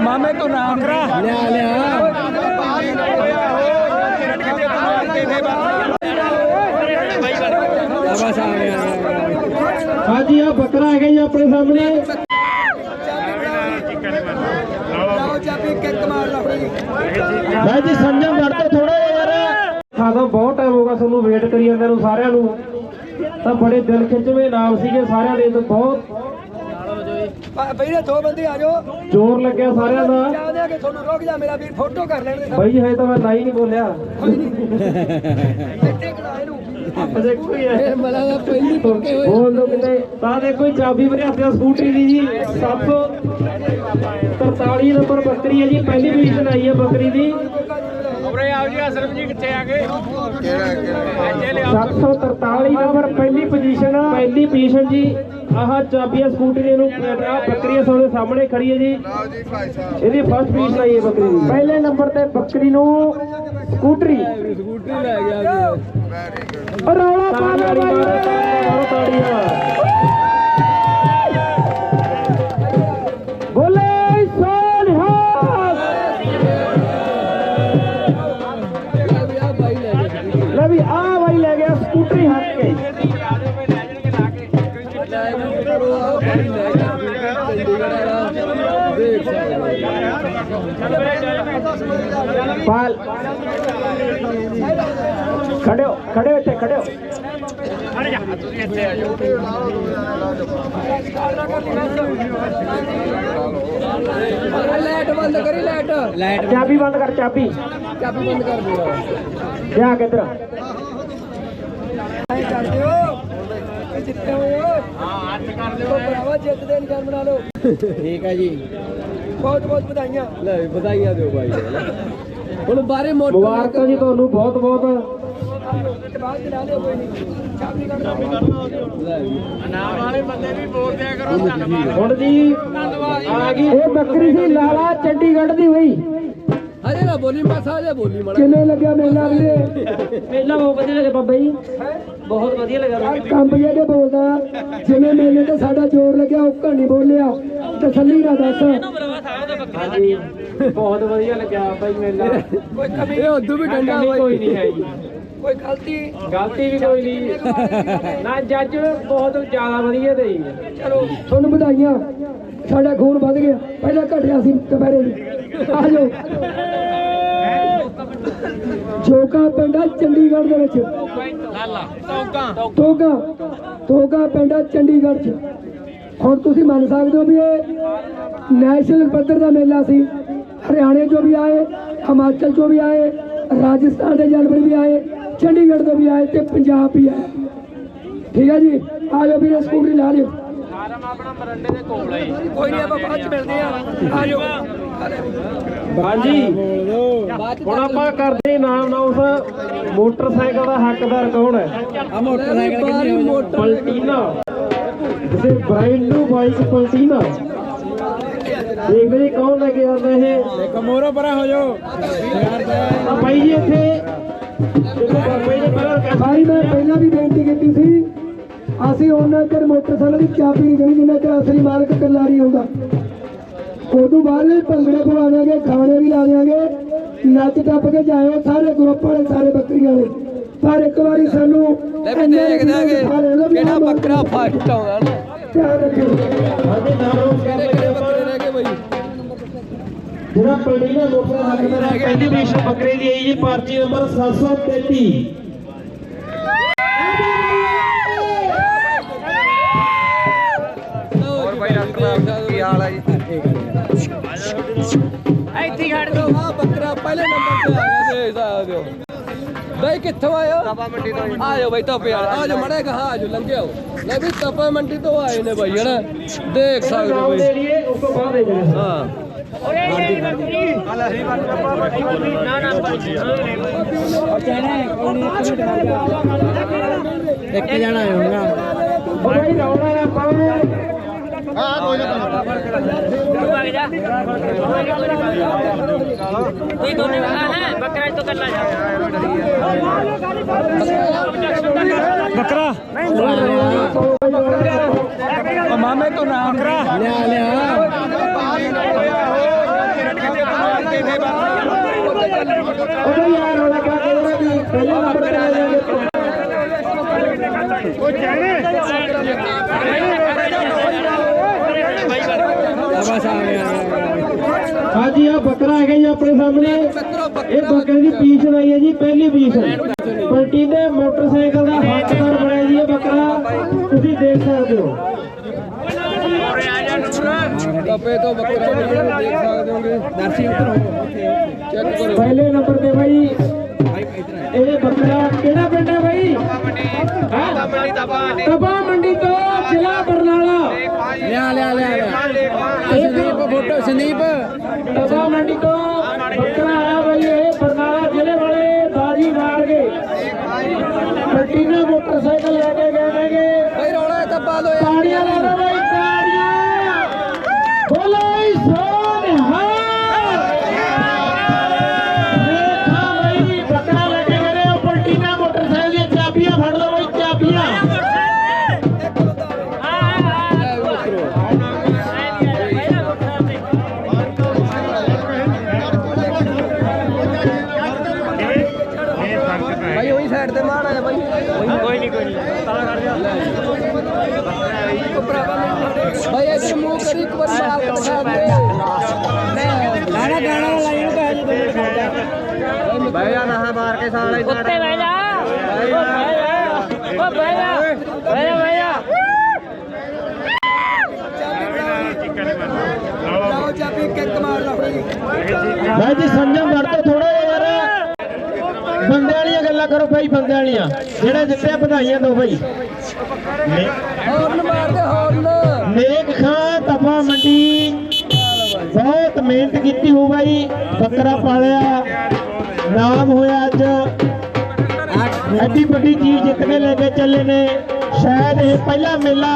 ਮਾਮੇ ਤੋਂ ਨਾਮ ਲਿਆ ਲਿਆ। ਹਾਂਜੀ ਆ ਬੱਕਰਾ ਹੈਗਾ ਜੀ ਆਪਣੇ ਸਾਹਮਣੇ। ਮੈਂ ਜੀ ਸੰਜਮ ਵੜ ਤੋਂ ਥੋੜਾ ਯਾਰ। ਖਾਦਾ ਬਹੁਤ ਟਾਈਮ ਹੋ ਗਿਆ ਤੁਹਾਨੂੰ ਵੇਟ ਕਰੀ ਜਾਂਦੇ ਨੂੰ ਸਾਰਿਆਂ ਨੂੰ। ਤਾਂ ਬੜੇ ਦਿਲ ਖਿੱਚਵੇਂ ਨਾਮ ਸੀਗੇ ਸਾਰਿਆਂ ਦੇ ਤਾਂ ਬਹੁਤ ਪਹਿਲੇ ਦੋ ਬੰਦੇ ਆ ਜਾਓ। ਜ਼ੋਰ ਲੱਗਿਆ ਸਾਰਿਆਂ ਦਾ। ਚਾਹਦੇ ਆ ਕਿ ਤੁਹਾਨੂੰ ਰੁਕ ਜਾ ਮੇਰਾ ਵੀਰ ਫੋਟੋ ਕਰ ਲੈਣ ਦੇ ਬਾਈ ਹਜੇ ਤਾਂ ਮੈਂ ਨਹੀਂ ਨਹੀਂ ਬੋਲਿਆ। ਇੱਥੇ ਕਢਾ ਇਹਨੂੰ। ਅਜੇ ਕੋਈ ਹੈ ਮਲਾ ਦਾ ਪਹਿਲੀ ਪੱਕੇ ਹੋਏ। ਬੋਲ ਦੋ ਕਿਤੇ। ਤਾਂ ਦੇਖੋ ਚਾਬੀ ਭਰਿਆ ਪਿਆ ਸਕੂਟਰੀ ਦੀ ਜੀ। 743 ਨੰਬਰ ਬੱਕਰੀ ਹੈ ਜੀ। ਪਹਿਲੀ ਪੋਜੀਸ਼ਨ ਆਈ ਹੈ ਬੱਕਰੀ ਦੀ। ਉਰੇ ਆਓ ਜੀ ਅਸਰਮ ਜੀ ਕਿੱਥੇ ਆ ਗਏ? 743 ਨੰਬਰ ਪਹਿਲੀ ਪੋਜੀਸ਼ਨ ਪਹਿਲੀ ਪੋਜੀਸ਼ਨ ਜੀ। ਆਹ ਚਾਬੀਆਂ ਸਕੂਟਰੀ ਨੂੰ ਆਹ ਬੱਕਰੀ ਤੁਹਾਡੇ ਸਾਹਮਣੇ ਖੜੀ ਹੈ ਜੀ। ਇਹਦੀ ਫਸਟ ਪੋਜੀਸ਼ਨ ਆਈ ਹੈ ਬੱਕਰੀ ਦੀ। ਪਹਿਲੇ ਨੰਬਰ ਤੇ ਬੱਕਰੀ ਨੂੰ ਸਕੂਟਰੀ। ਸਕੂਟਰੀ ਲੈ ਗਿਆ ਰੌਲਾ ਪਾ ਦੇ ਬਾਈ ਤਾੜੀਆਂ ਪਾਲ ਖੜਿਓ ਖੜਿਓ ਇੱਥੇ ਖੜਿਓ। ਲਾਈਟ ਬੰਦ ਕਰੀ ਲਾਈਟ। ਲਾਈਟ ਚਾਬੀ ਬੰਦ ਕਰ ਚਾਬੀ। ਚਾਬੀ ਬੰਦ ਕਰ ਦਿਓ। ਲਿਆ ਕਿੱਧਰ? ਐ ਕਰਦੇ ਹੋ ਜਿੱਤੇ ਹੋਏ ਹੋ। ਹਾਂ ਅੱਜ ਕਰ ਲਿਓ ਭਰਾਵਾ ਜਿੱਤਦੇ ਨਿਸ਼ਾਨ ਬਣਾ ਲਓ। ਠੀਕ ਹੈ ਜੀ। ਬਹੁਤ ਬਹੁਤ ਵਧਾਈਆਂ। ਲੈ ਵਧਾਈਆਂ ਦਿਓ ਬਾਈ। ਹੁਣ ਬਾਰੇ ਮੋਟਰ ਮੁਬਾਰਕਾਂ ਜੀ ਤੁਹਾਨੂੰ ਬਹੁਤ ਬਹੁਤ। ਨਾਮ ਵਾਲੇ ਬੰਦੇ ਵੀ ਬੋਲਦੇ ਆ ਕਰੋ ਧੰਨਵਾਦ ਹੁਣ ਜੀ ਆ ਗਈ ਇਹ ਬੱਕਰੀ ਸੀ ਲਾਲਾ ਚੰਡੀਗੜ੍ਹ ਦੀ ਹੋਈ। ਅਰੇ ਨਾ ਬੋਲੀ ਜਾ ਮੜਾ। ਲੱਗਿਆ ਮੇਲਾ ਵੀਰੇ? ਮੇਲਾ ਬਹੁਤ ਵਧੀਆ ਲੱਗਿਆ ਬਾਬਾ ਜੀ। ਬਹੁਤ ਵਧੀਆ ਲੱਗਾ ਕੰਬ ਜੇ। ਕੇ ਬੋਲਦਾ ਜਿਵੇਂ ਮੇਲੇ ਤੇ ਸਾਡਾ ਜ਼ੋਰ ਲੱਗਿਆ ਉਹ ਨਹੀਂ ਬੋਲਿਆ। ਤਸੱਲੀ ਨਾਲ ਦੱਸ। ਬਹੁਤ ਵਧੀਆ ਲੱਗਿਆ ਬਾਈ ਮੇਲਾ। ਕੋਈ ਕਮੀ ਇਹ ਉਦੋਂ ਵੀ ਡੰਡਾ ਕੋਈ ਨਹੀਂ ਹੈ। ਜੀ ਕੋਈ ਗਲਤੀ ਗਲਤੀ ਵੀ ਕੋਈ ਨਹੀਂ। ਨਾ ਜੱਜ ਬਹੁਤ ਜ਼ਿਆਦਾ ਵਧੀਆ ਤੇ ਜੀ ਚਲੋ। ਤੁਹਾਨੂੰ ਵਧਾਈਆਂ। ਸਾਡਾ ਖੂਨ ਵੱਧ ਗਿਆ। ਪਹਿਲਾਂ ਘਟਿਆ ਸੀ ਦੁਪਹਿਰੇ ਜੀ ਆ ਜਾਓ। ਜੋਗਾ ਪਿੰਡ ਆ ਚੰਡੀਗੜ੍ਹ ਦੇ ਵਿੱਚ। ਲਾਲਾ ਟੋਕਾ ਤੋਗਾ ਤੋਗਾ ਪਿੰਡ ਆ ਚੰਡੀਗੜ੍ਹ 'ਚ। ਹੁਣ ਤੁਸੀਂ ਮੰਨ ਸਕਦੇ ਹੋ ਵੀ ਇਹ ਨੈਸ਼ਨਲ ਪੱਧਰ ਦਾ ਮੇਲਾ ਸੀ। ਹਰਿਆਣੇ ਚੋਂ ਵੀ ਆਏ ਹਿਮਾਚਲ ਚੋਂ ਵੀ ਆਏ ਰਾਜਸਥਾਨ ਦੇ ਜਾਨਵਰ ਵੀ ਆਏ ਚੰਡੀਗੜ੍ਹ ਤੋਂ ਵੀ ਆਏ ਤੇ ਪੰਜਾਬ ਵੀ ਆਏ। ਠੀਕ ਹੈ ਜੀ? ਆ ਜਾਓ ਵੀਰੇ ਸਕੂਟਰੀ ਲਾ ਲਿਓ। ਸਾਰਾ ਆਪਣਾ ਮਰੰਡੇ ਦੇ ਕੋਲ ਹੈ ਕੋਈ ਨਹੀਂ ਆਪਾਂ ਬਾਅਦ ਚ ਮਿਲਦੇ ਆ ਆ ਜਾਓ। ਹਾਂਜੀ। ਹੁਣ ਆਪਾਂ ਕਰਦੇ ਨਾਮ ਨਾਮ ਉਸ ਮੋਟਰਸਾਈਕਲ ਦਾ ਹੱਕਦਾਰ ਕੌਣ ਹੈ? ਆ ਮੋਟਰਸਾਈਕਲ ਕਿੰਨੀ ਮੋਟਰ ਪਲਟੀਨਾ। ਜਿਸੇ ਬ੍ਰਾਂਡ ਨੂੰ ਬਾਈਕ ਪਲਟੀਨਾ। ਦੇਖਦੇ ਜੀ ਕੌਣ ਲੈ ਕੇ ਆਉਂਦਾ ਇਹ? ਇੱਕ ਮੋਰੋ ਪਰਾਂ ਹੋ ਜਾਓ। ਆ ਬਾਈ ਜੀ ਇੱਥੇ। ਭਾਈ ਮੈਂ ਪਹਿਲਾਂ ਵੀ ਬੇਨਤੀ ਕੀਤੀ ਸੀ। ਅਸੀਂ ਉਹਨਾਂ ਚਿਰ ਮੋਟਰਸਾਈਕਲ ਦੀ ਚਾਬੀ ਨਹੀਂ ਦੇਣੀ ਜਿੰਨਾ ਚਿਰ ਅਸਲੀ ਮਾਲਕ ਇਕੱਲਾ ਨਹੀਂ ਆਉਂਦਾ ਉਦੋਂ ਬਾਅਦ ਭੰਗੜੇ ਪਵਾ ਦਿਆਂਗੇ ਖਾਣੇ ਵੀ ਲਾ ਦਿਆਂਗੇ। ਨੱਚ ਟੱਪ ਕੇ ਜਾਇਓ ਸਾਰੇ ਗਰੁੱਪ ਵਾਲੇ ਸਾਰੇ ਬੱਕਰੀਆਂ ਵਾਲੇ। ਪਰ ਇੱਕ ਵਾਰੀ ਸਾਨੂੰ ਲੈ ਵੀ ਦੇਖ ਦਾਂਗੇ ਕਿਹੜਾ ਬੱਕਰਾ ਫਾਸਟ ਆਉਂਦਾ ਨਾ। ਧਿਆਨ ਰੱਖਿਓ। ਹਾਂਜੀ ਨਾਮ ਕਿਹੜੇ ਬਾਈ ਜਿਹੜਾ ਪਲਟੀਨਾ ਮੋਟਰਸਾਈਕਲ ਦਾ ਪਹਿਲੀ ਪੋਜੀਸ਼ਨ ਬੱਕਰੇ ਦੀ ਆਈ ਜੀ ਪਰਚੀ ਨੰਬਰ 733 ਹੋਰ ਬਾਈ ਡਾਕਟਰ ਕੀ ਹਾਲ ਹੈ ਜੀ? ਇੱਥੇ ਖੜ ਦੋ ਹਾਂ ਬੱਕਰਾ ਪਹਿਲੇ ਨੰਬਰ ਤੇ ਆ ਗਿਆ ਸਕਦੇ ਹੋ। ਬਾਈ ਕਿੱਥੋਂ ਆਇਓ ਤਪਾ ਮੰਡੀ ਤੋਂ ਆ ਜਾਓ ਬਾਈ ਤਪੇ ਵਾਲੇ। ਆ ਜਾਓ ਮੜੇ ਕਹਾ ਆ ਜਾਓ ਲੰਘੇ ਆਓ ਲੈ ਵੀ ਤਪਾ ਮੰਡੀ ਤੋਂ ਆਏ ਨੇ ਬਾਈ ਹਨਾ? ਦੇਖ ਸਕਦੇ ਹੋ ਦੇ ਬਾਈ। ਉਸ ਤੋਂ ਬਾਅਦ ਦੇ ਜਿਹੜੇ ਹਾਂ ਇੱਕ ਜਣਾ ਆਉਂਗਾ ਭਾਈ ਰੌਲਾ ਨਾ ਜਾ ਤੁਸੀਂ ਦੋਨੇ ਹੈ? ਬੱਕਰਾ ਤੋਂ ਕੱਲਾ ਜਾ। ਬੱਕਰਾ। ਨਹੀਂ ਮਾਮੇ ਤੋਂ ਨਾ ਬੱਕਰਾ। ਲਿਆ ਲਿਆ। ਉਹ ਜਾਣੇ। ਹਾਂਜੀ ਆ ਬੱਕਰਾ ਹੈਗਾ ਜੀ ਆਪਣੇ ਸਾਹਮਣੇ। ਇਹ ਬੱਕਰੇ ਦੀ ਪੀਸ ਆਈ ਹੈ ਜੀ ਪਹਿਲੀ ਪੀਸ। ਪਲਟੀ ਦੇ ਮੋਟਰਸਾਈਕਲ ਦਾ ਹੱਕਦਾਰ ਬਣਿਆ ਜੀ ਇਹ ਬੱਕਰਾ। ਤੁਸੀਂ ਦੇਖ ਸਕਦੇ ਹੋ। ਤਪੇ ਤੋਂ ਬੱਕਰਾ ਦੇਖ ਸਕਦੇ ਹੋਗੇ। ਦਰਸ਼ੀ ਉੱਤਰ ਚੈੱਕ ਕਰੋ। ਪਹਿਲੇ ਨੰਬਰ ਤੇ ਬਾਈ। ਇਹ ਬੱਕਰਾ ਕਿਹੜਾ ਪਿੰਡ ਹੈ ਬਾਈ? ਤਪਾ ਮੰਡੀ। ਤਪਾ ਮੰਡੀ ਤੋਂ ਜ਼ਿਲ੍ਹਾ ਬਰਨਾਲਾ ਲਿਆ ਲਿਆ ਲਿਆ ਸੰਦੀਪ ਫੋਟੋ ਮੰਡੀ ਤੋਂ ਬੱਕਰਾ ਆਇਆ ਬਾਈ ਇਹ ਬਰਨਾਲਾ ਜ਼ਿਲ੍ਹੇ ਵਾਲੇ ਬਾਜੀ ਮਾਰ ਕੇ ਪਲਟੀਨਾ ਮੋਟਰਸਾਈਕਲ ਲੈ ਕੇ ਸਾਈਡ ਤੇ ਮਾਰ ਆਇਆ ਭਾਈ ਕੋਈ ਨਹੀਂ ਕੋਈ ਨਹੀਂ ਭਾਈ ਇੱਧਰ ਮੂੰਹ ਕਰੀ ਇੱਕ ਵਾਰ ਮਾਰ ਕੇ ਦਿਖਾ ਦੇ। ਗਾਣਾ ਗਾਣਾ ਲਾਈ ਨੂੰ ਕਹਿ ਜੀ ਭਾਈ ਆ ਨਾ ਮਾਰ ਕੇ ਸਾਲਾ ਉੱਤੇ ਬਹਿ ਜਾ। ਉਹ ਬਹਿ ਜਾ। ਬਹਿ ਜਾ ਬਹਿ ਜਾ। ਚਾਬੀ ਕਿੱਕ ਮਾਰ ਲਾ ਭਾਈ ਬਾਈ ਜੀ ਸੰਜਮ ਵਰਤੋ ਥੋੜਾ ਬੰਦੇ ਵਾਲੀਆਂ ਕਰੋ ਬਾਈ ਬੰਦੇ ਵਾਲੀਆਂ। ਜਿਹੜੇ ਜਿੱਤੇ ਵਧਾਈਆਂ ਦੋ ਬਾਈ ਹੌਰਨ ਮਾਰਦੇ ਹੌਰਨ ਨੇਕ ਖਾਂ, ਤਪਾ ਮੰਡੀ। ਬਹੁਤ ਮਿਹਨਤ ਕੀਤੀ ਹੋ ਬਾਈ ਬੱਕਰਾ ਪਾਲਿਆ। ਨਾਮ ਹੋਇਆ ਅੱਜ। ਐਡੀ ਵੱਡੀ ਚੀਜ਼ ਜਿੱਤ ਕੇ ਲੈ ਕੇ ਚੱਲੇ ਨੇ। ਸ਼ਾਇਦ ਇਹ ਪਹਿਲਾ ਮੇਲਾ